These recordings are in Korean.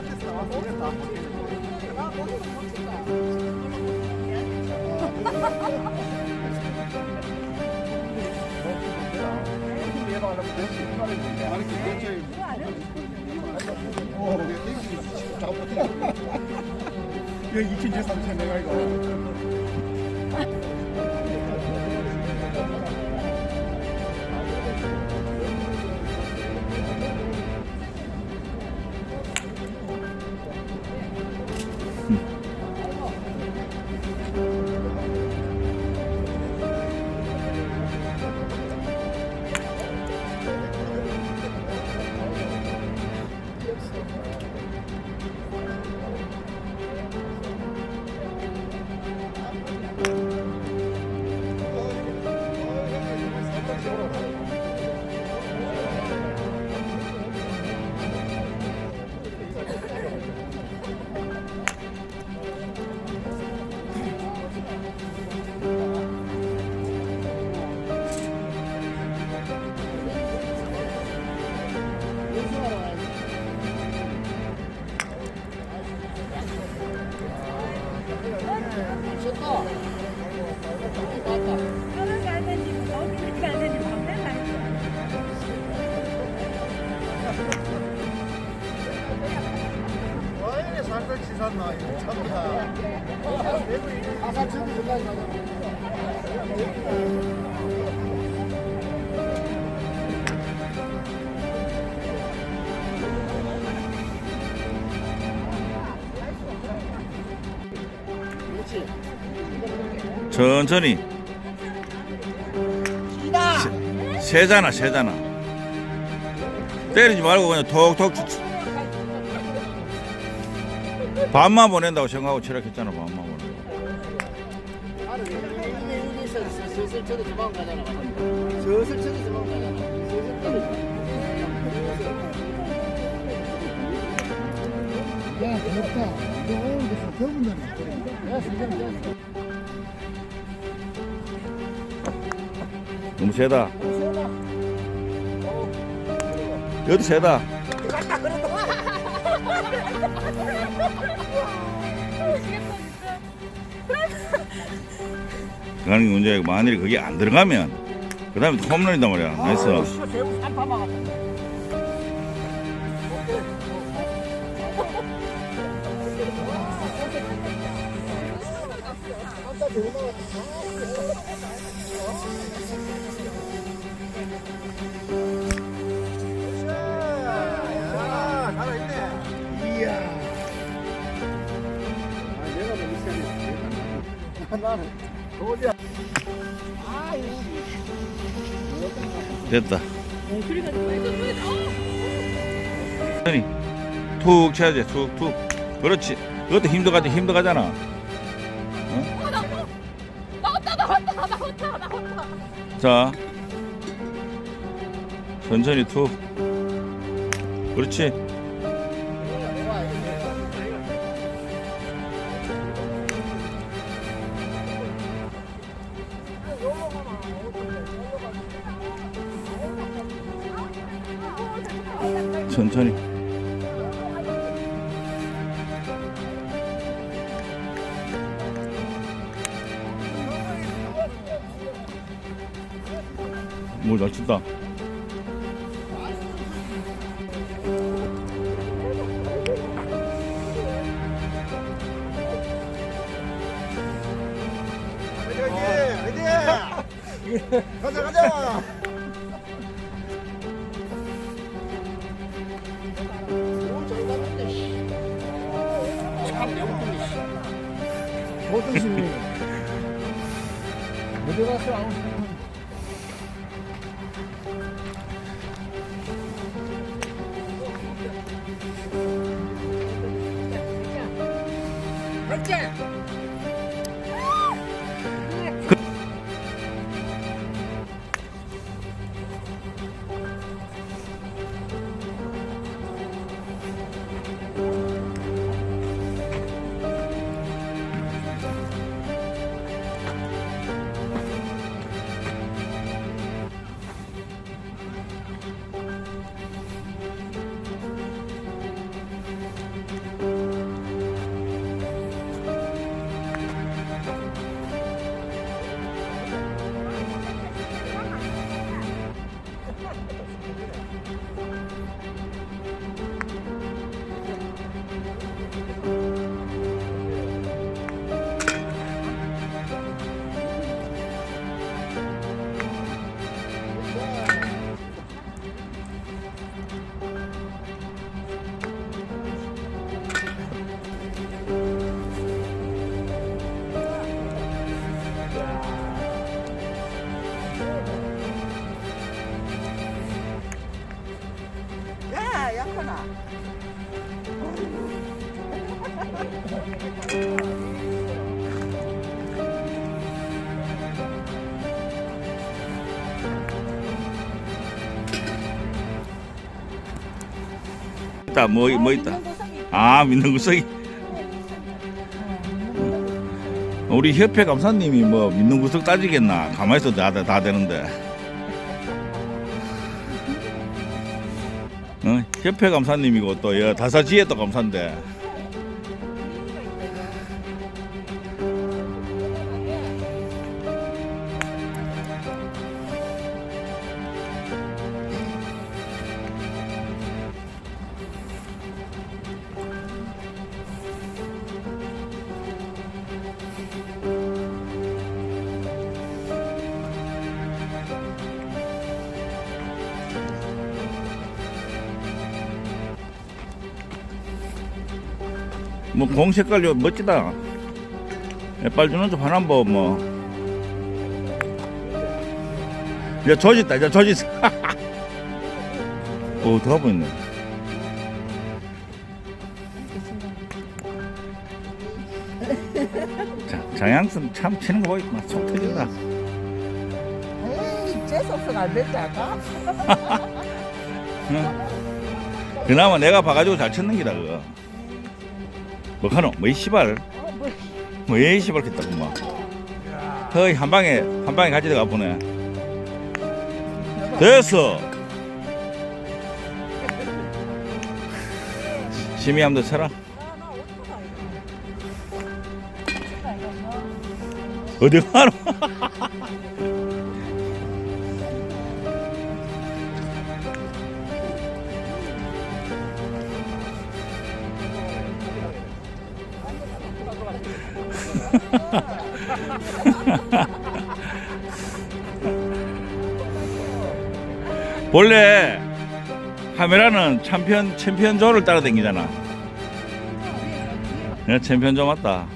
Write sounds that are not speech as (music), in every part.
나와서 오겠다. 여기 2013년 내가 이거. Mm-hmm. (laughs) 천천히. 세- 세잖아, 세잖아. 때리지 말고 그냥 톡톡. 치- 치- 반만 보낸다고 생각하고 치락했잖아, 반만 보낸다고. 야, 고맙다. 이거 오늘 무슨 더군다나. 야, 진짜. 너무 세다. 여도 세다. 게 문제고 만일에 그게 안 들어가면 그 다음에 홈런이단 말이야. 나이스. 됐다. 천천히 툭 쳐야지. 툭 툭. 그렇지. 그것도 힘도 가지 힘도 가잖아. 자. 천천히 툭. 그렇지. 천천히. 잘! 화이팅! 가자, 가자! 있다. 뭐 뭐 있다. 아 믿는 구석이. 우리 협회 감사님이 뭐 믿는 구석 따지겠나? 가만히 있어도 다, 다 되는데. 어? 협회 감사님이고 또 여, 다사지에 또 감사인데 뭐 공 색깔 멋지다. 빨 주는 좀 하나 뭐 뭐. 이제 조짓다. 이제 조짓 오 들어가 보이네. 자, 장양선 참 치는 거 보니까 속 터진다. 에이, 재수없어 안 됐지 아까? 응? (laughs) 그나마 내가 봐가지고 잘 쳤는 기다 그거 뭐하노? 뭐이 뭐, 뭐이 씨발 겠다고 뭐. 허이 한 방에 한 방에 들어가 보네. 됐어. 더 쳐라. 어디 가노 (laughs) (laughs) 원래 카메라는 챔피언 챔피언 조를 따라다니잖아. 내 챔피언 조 맞다.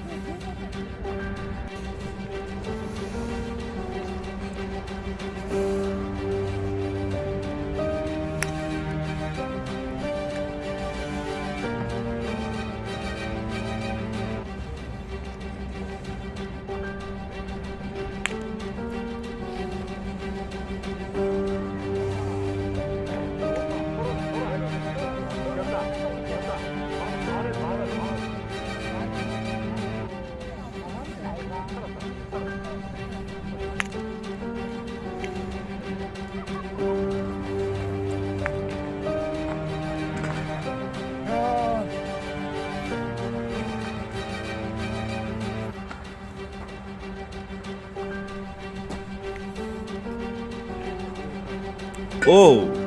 오.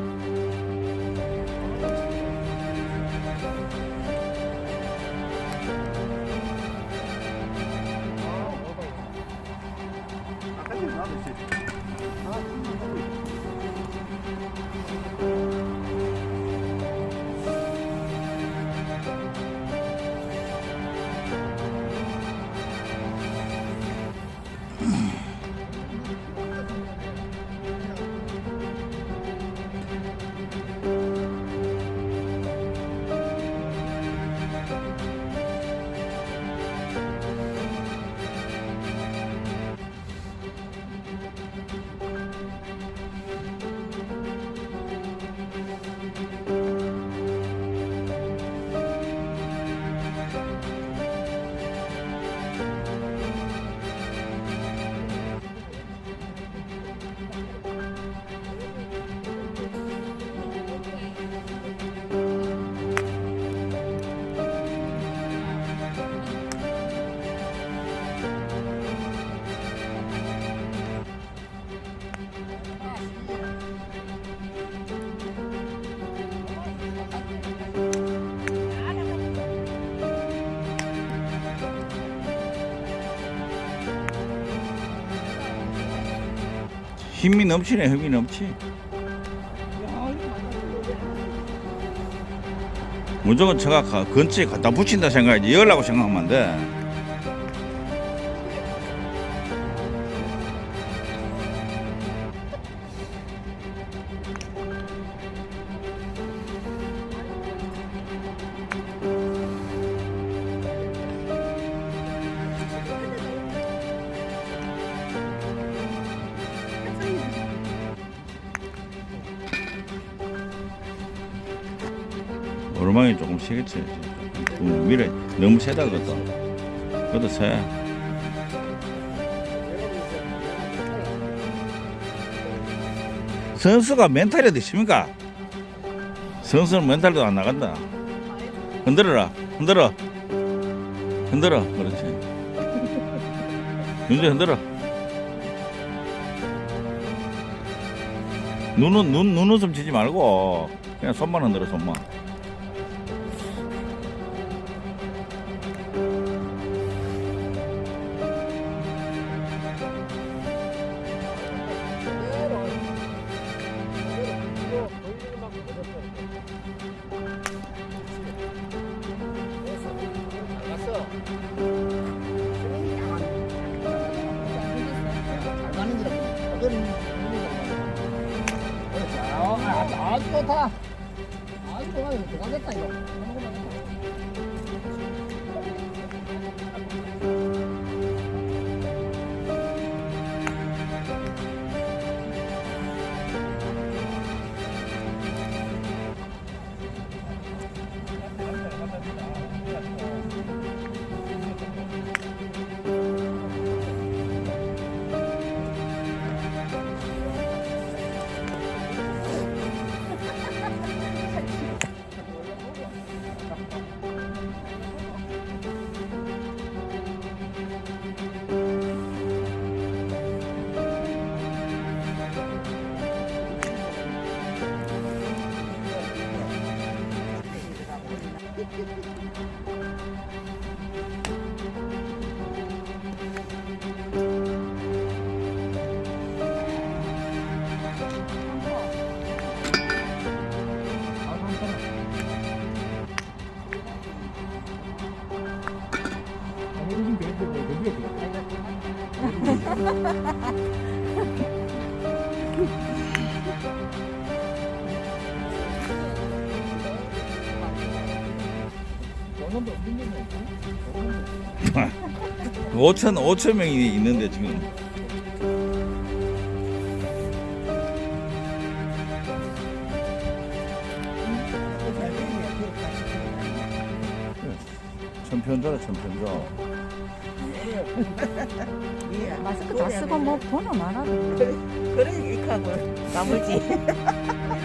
힘이 넘치네, 힘이 넘치. 무조건 제가 가- 근처에 갖다 붙인다 생각하지. 열라고 생각하면 안 돼. 오르막이 조금 세겠지. 그 밀에 너무 세다 그것도. 그것도 세. 선수가 멘탈이 어디 있습니까? 선수는 멘탈도 안 나간다. 흔들어라. 흔들어. 흔들어. 그렇지. (laughs) 윤재 흔들어. 눈은 눈 눈웃음 치지 말고 그냥 손만 흔들어 손만. 아주 좋다. 아주 좋아요. 들어가겠다 이거. 오천오천 명이 있는데 지금 천편자라 천편자. 마스크 다 쓰고 뭐 번호 많아. 그래 이하고 나머지 (laughs)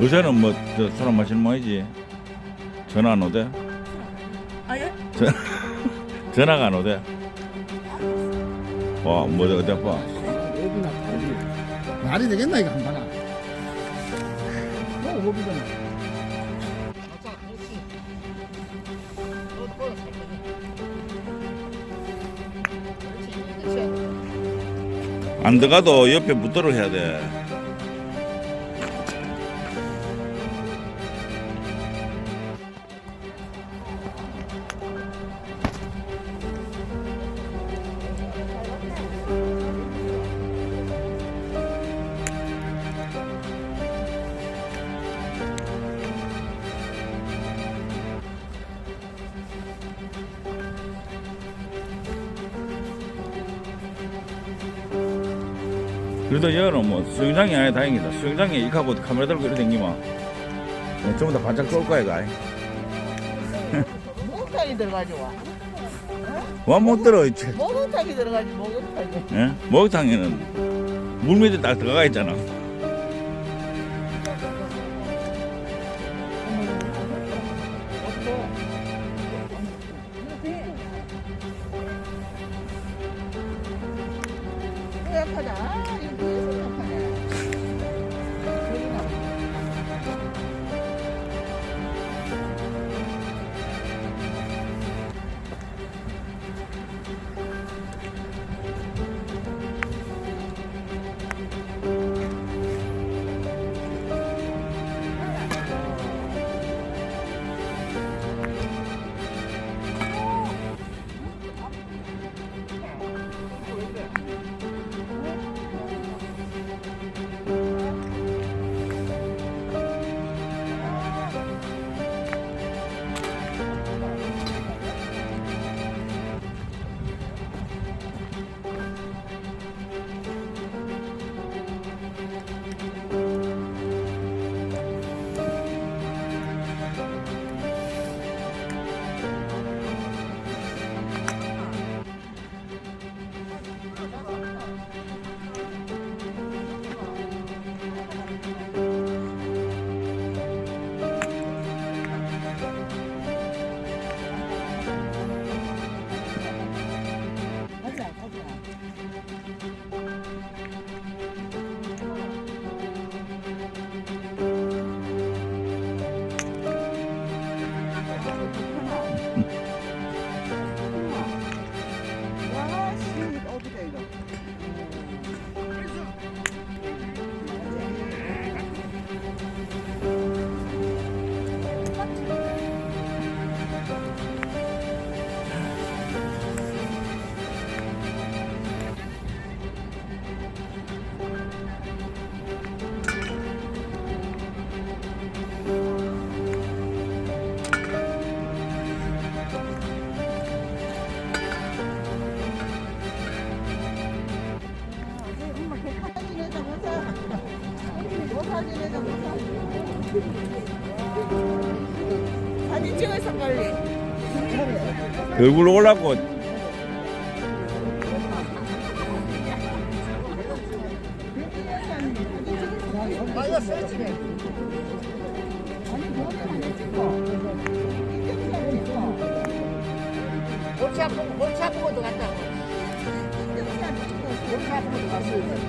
요새는 뭐술 안 마시는 모이지. 전화 안 오대. 아예 전 전화가 안 오대. 와, 뭐 어디 아파? 말이 되겠나 이거 한 번아. 뭐 오비잖아. 안 들어가도 옆에 붙도록 해야 돼. 그래도 여는 뭐 수영장이 아니라 다행이다. 수영장에 이하고 카메라 들고 이렇게 댕기면 뭐 전부 다 반짝 쏠 거야, 이거. 목욕탕이 들어가지 와 와못 들어, 이제. 목욕탕이 들어가지 목욕탕이 예? 목욕탕에는 물 밑에 딱 들어가 있잖아. program. 얼굴 올라고. 골치 갔다고. 갔어요.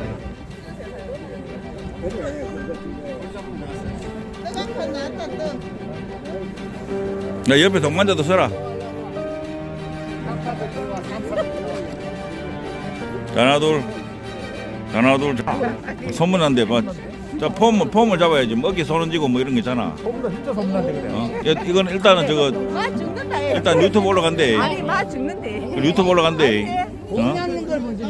야 옆에 동반자도 서라 하나 둘 하나 둘 소문 난데 뭐자 폼을 폼을 잡아야지 뭐 어깨 손 얹고 뭐 이런 거 있잖아 보험도 진짜 소문난데 그래. 어? 야, 이건 일단은 저거 마 죽는다 얘. 일단 유튜브 올라간대 아니 마 죽는데. 유튜브 올라간대 어? 걸 먼저.